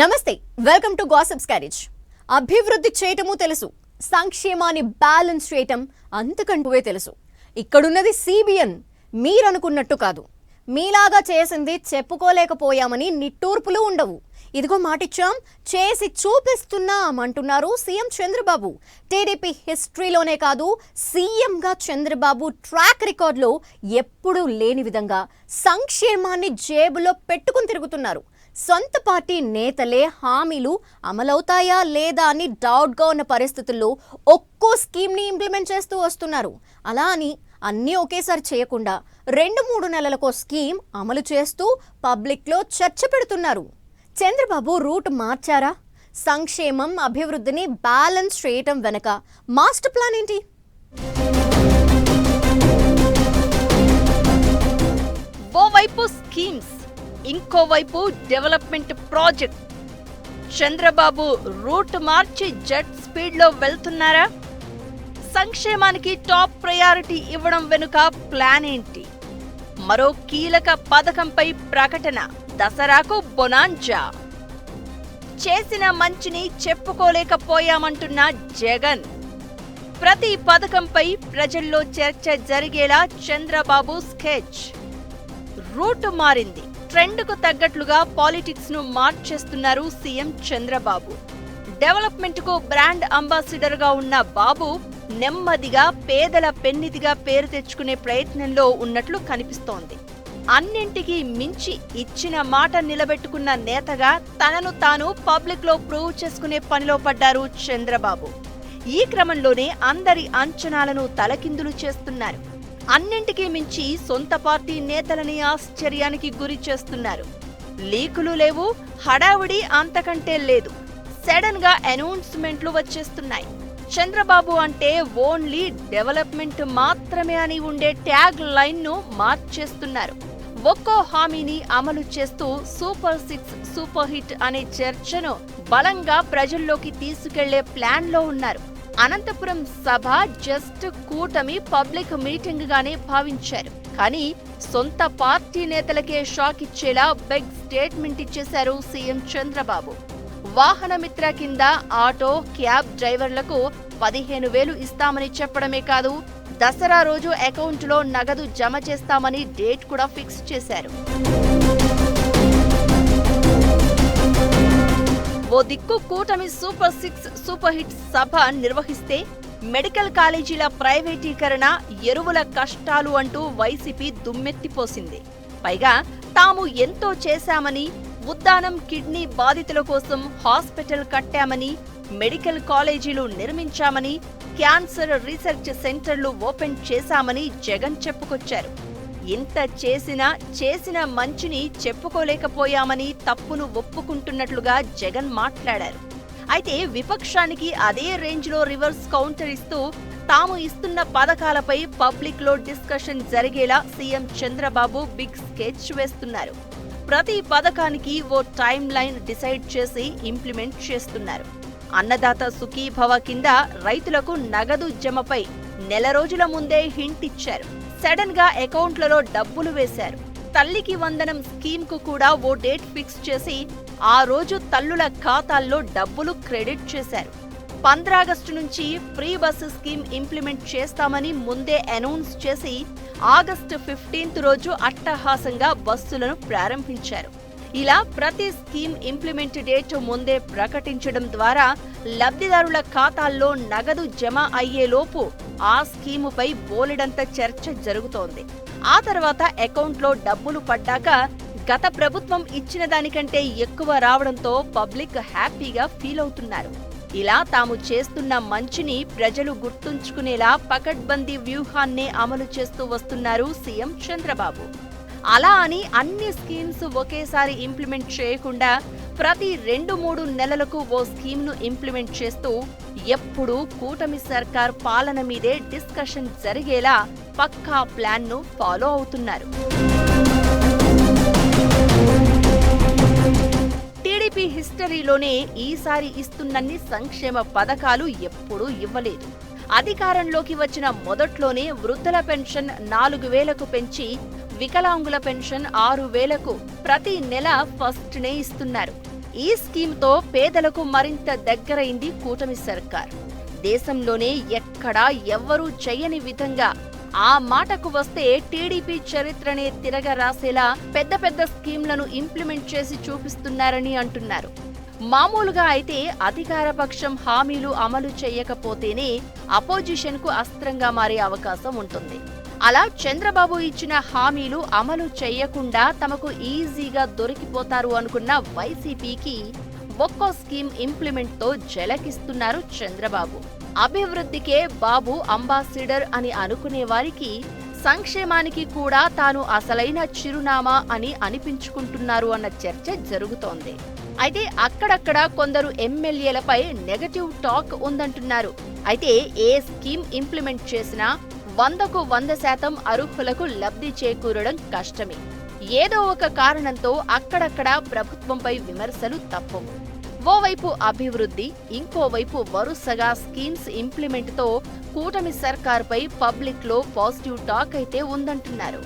నమస్తే welcome to gossips carriage అభివృద్ధి చేయటము తెలుసు సంక్షేమాన్ని బ్యాలెన్స్ చేయటం అంతకంటువే తెలుసు. ఇక్కడున్నది సిబిఎన్ మీరనుకున్నట్టు కాదు. మీలాగా చేసింది చెప్పుకోలేకపోయామని నిట్టూర్పులు ఉండవు. ఇదిగో మాటిచ్చాం చేసి చూపిస్తున్నాం అంటున్నారు సీఎం చంద్రబాబు. టీడీపీ హిస్టరీలోనే కాదు సీఎంగా చంద్రబాబు ట్రాక్ రికార్డులో ఎప్పుడూ లేని విధంగా సంక్షేమాన్ని జేబులో పెట్టుకుని తిరుగుతున్నారు. సొంత పార్టీ నేతలే హామీలు అమలవుతాయా లేదా అని డౌట్గా ఉన్న పరిస్థితుల్లో ఒక్కో స్కీమ్ని ఇంప్లిమెంట్ చేస్తూ వస్తున్నారు. అలా అని అన్నీ ఒకేసారి చేయకుండా రెండు మూడు నెలలకో స్కీమ్ అమలు చేస్తూ పబ్లిక్లో చర్చ పెడుతున్నారు. చంద్రబాబు రూట్ మార్చారా? సంక్షేమం అభివృద్ధిని బ్యాలెన్స్ చేయటం వెనక మాస్టర్ ప్లాన్ ఏంటి? ఓవైపు స్కీమ్స్. ఇంకోవైపు డెవలప్మెంట్ ప్రాజెక్ట్. చంద్రబాబు రూట్ మార్చి జెట్ స్పీడ్లో వెళ్తున్నారా? సంక్షేమానికి టాప్ ప్రయారిటీ ఇవ్వడం వెనుక ప్లాన్ ఏంటి? మరో కీలక పథకంపై ప్రకటన దసరాకు బొనాంజా. చేసిన మంచిని చెప్పుకోలేకపోయామంటున్న జగన్. ప్రతి పథకంపై ప్రజల్లో చర్చ జరిగేలా చంద్రబాబు స్కెచ్. రూట్ మారింది. ట్రెండ్కు తగ్గట్లుగా పాలిటిక్స్ను మార్చేస్తున్నారు సీఎం చంద్రబాబు. డెవలప్మెంట్కు బ్రాండ్ అంబాసిడర్గా ఉన్న బాబు నెమ్మదిగా పేదల పెన్నిదిగా పేరు తెచ్చుకునే ప్రయత్నంలో ఉన్నట్లు కనిపిస్తోంది. అన్నింటికీ మించి ఇచ్చిన మాట నిలబెట్టుకున్న నేతగా తనను తాను పబ్లిక్లో ప్రూవ్ చేసుకునే పనిలో పడ్డారు చంద్రబాబు. ఈ క్రమంలోనే అందరి అంచనాలను తలకిందులు చేస్తున్నారు. అన్నింటికీ మించి సొంత పార్టీ నేతలని ఆశ్చర్యానికి గురి చేస్తున్నారు. లీకులు లేవు హడావుడి అంతకంటే లేదు. సడన్గా అనౌన్స్మెంట్లు వచ్చేస్తున్నాయి. చంద్రబాబు అంటే ఓన్లీ డెవలప్మెంట్ మాత్రమే అని ఉండే ట్యాగ్ లైన్ను మార్చేస్తున్నారు. ఒక్కో హామీని అమలు చేస్తూ సూపర్ సిక్స్ సూపర్ హిట్ అనే చర్చను బలంగా ప్రజల్లోకి తీసుకెళ్ళే ప్లాన్లో ఉన్నారు. అనంతపురం సభ జస్ట్ కూటమి పబ్లిక్ మీటింగ్ గానే భావించారు. కానీ సొంత పార్టీ నేతలకే షాక్ ఇచ్చేలా బిగ్ స్టేట్మెంట్ ఇచ్చేశారు సీఎం చంద్రబాబు. వాహన మిత్ర కింద ఆటో క్యాబ్ డ్రైవర్లకు పదిహేను వేలు ఇస్తామని చెప్పడమే కాదు దసరా రోజు అకౌంట్లో నగదు జమ చేస్తామని డేట్ కూడా ఫిక్స్ చేశారు. ఓ దిక్కు కూటమి సూపర్ సిక్స్ సూపర్ హిట్ సభ నిర్వహిస్తే మెడికల్ కాలేజీల ప్రైవేటీకరణ ఎరువుల కష్టాలు అంటూ వైసీపీ దుమ్మెత్తిపోసింది. పైగా తాము ఎంతో చేశామని ఉద్దానం కిడ్నీ బాధితుల కోసం హాస్పిటల్ కట్టామని మెడికల్ కాలేజీలు నిర్మించామని క్యాన్సర్ రీసెర్చ్ సెంటర్లు ఓపెన్ చేశామని జగన్ చెప్పుకొచ్చారు. ఇంత చేసినా చేసిన మంచిని చెప్పుకోలేకపోయామని తప్పును ఒప్పుకుంటున్నట్లుగా జగన్ మాట్లాడారు. అయితే విపక్షానికి అదే రేంజ్లో రివర్స్ కౌంటర్ ఇస్తూ తాము ఇస్తున్న పథకాలపై పబ్లిక్లో డిస్కషన్ జరిగేలా సీఎం చంద్రబాబు బిగ్ స్కెచ్ వేస్తున్నారు. ప్రతి పథకానికి ఓ టైం లైన్ డిసైడ్ చేసి ఇంప్లిమెంట్ చేస్తున్నారు. అన్నదాత సుఖీభవ కింద రైతులకు నగదు జమపై నెల రోజుల ముందే హింట్ ఇచ్చారు. సడన్గా అకౌంట్లలో డబ్బులు వేశారు. తల్లికి వందనం స్కీమ్కు కూడా ఓ డేట్ ఫిక్స్ చేసి ఆ రోజు తల్లుల ఖాతాల్లో డబ్బులు క్రెడిట్ చేశారు. పంద్రాగస్టు నుంచి ఫ్రీ బస్సు స్కీమ్ ఇంప్లిమెంట్ చేస్తామని ముందే అనౌన్స్ చేసి ఆగస్టు ఫిఫ్టీన్త్ రోజు అట్టహాసంగా బస్సులను ప్రారంభించారు. ఇలా ప్రతి స్కీమ్ ఇంప్లిమెంట్ డేట్ ముందే ప్రకటించడం ద్వారా లబ్ధిదారుల ఖాతాల్లో నగదు జమ అయ్యేలోపు ఆ స్కీముపై బోలెడంత చర్చ జరుగుతోంది. ఆ తర్వాత అకౌంట్లో డబ్బులు పడ్డాక గత ప్రభుత్వం ఇచ్చిన దానికంటే ఎక్కువ రావడంతో పబ్లిక్ హ్యాపీగా ఫీల్ అవుతున్నారు. ఇలా తాము చేస్తున్న మంచిని ప్రజలు గుర్తుంచుకునేలా పకడ్బందీ వ్యూహాన్నే అమలు చేస్తూ వస్తున్నారు సీఎం చంద్రబాబు. అలా అని అన్ని స్కీమ్స్ ఒకేసారి ఇంప్లిమెంట్ చేయకుండా ప్రతి రెండు మూడు నెలలకు ఓ స్కీమ్ను ఇంప్లిమెంట్ చేస్తూ ఎప్పుడూ కూటమి సర్కార్ పాలన మీదే డిస్కషన్ జరిగేలా పక్కా ప్లాన్ను ఫాలో అవుతున్నారు. టీడీపీ హిస్టరీలోనే ఈసారి ఇస్తున్నన్ని సంక్షేమ పథకాలు ఎప్పుడూ ఇవ్వలేదు. అధికారంలోకి వచ్చిన మొదట్లోనే వృద్ధుల పెన్షన్ నాలుగు వేలకు పెంచి వికలాంగుల పెన్షన్ ఆరు వేలకు ప్రతి నెల ఫస్ట్నే ఇస్తున్నారు. ఈ స్కీమ్తో పేదలకు మరింత దగ్గరైంది కూటమి సర్కార్. దేశంలోనే ఎక్కడా ఎవ్వరూ చేయని విధంగా ఆ మాటకు వస్తే టీడీపీ చరిత్రనే తిరగ రాసేలా పెద్ద పెద్ద స్కీమ్లను ఇంప్లిమెంట్ చేసి చూపిస్తున్నారని అంటున్నారు. మామూలుగా అయితే అధికారపక్షం హామీలు అమలు చేయకపోతేనే అపోజిషన్కు అస్త్రంగా మారే అవకాశం ఉంటుంది. అలా చంద్రబాబు ఇచ్చిన హామీలు అమలు చేయకుండా తమకు ఈజీగా దొరికిపోతారు అనుకున్న వైసీపీకి ఒక్కో స్కీమ్ ఇంప్లిమెంట్తో జలకిస్తున్నారు చంద్రబాబు. అభివృద్ధికే బాబు అంబాసిడర్ అని అనుకునే వారికి సంక్షేమానికి కూడా తాను అసలైన చిరునామా అని అనిపించుకుంటున్నారు అన్న చర్చ జరుగుతోంది. అయితే అక్కడక్కడ కొందరు ఎమ్మెల్యేలపై నెగటివ్ టాక్ ఉందంటున్నారు. అయితే ఏ స్కీమ్ ఇంప్లిమెంట్ చేసినా వందకు వంద శాతం అర్హులకు లబ్ధి చేకూరడం కష్టమే. ఏదో ఒక కారణంతో అక్కడక్కడ ప్రభుత్వంపై విమర్శలు తప్పవు ఓవైపు అభివృద్ధి ఇంకోవైపు వరుసగా స్కీమ్స్ ఇంప్లిమెంట్తో కూటమి సర్కార్పై పబ్లిక్లో పాజిటివ్ టాక్ అయితే ఉందంటున్నారు.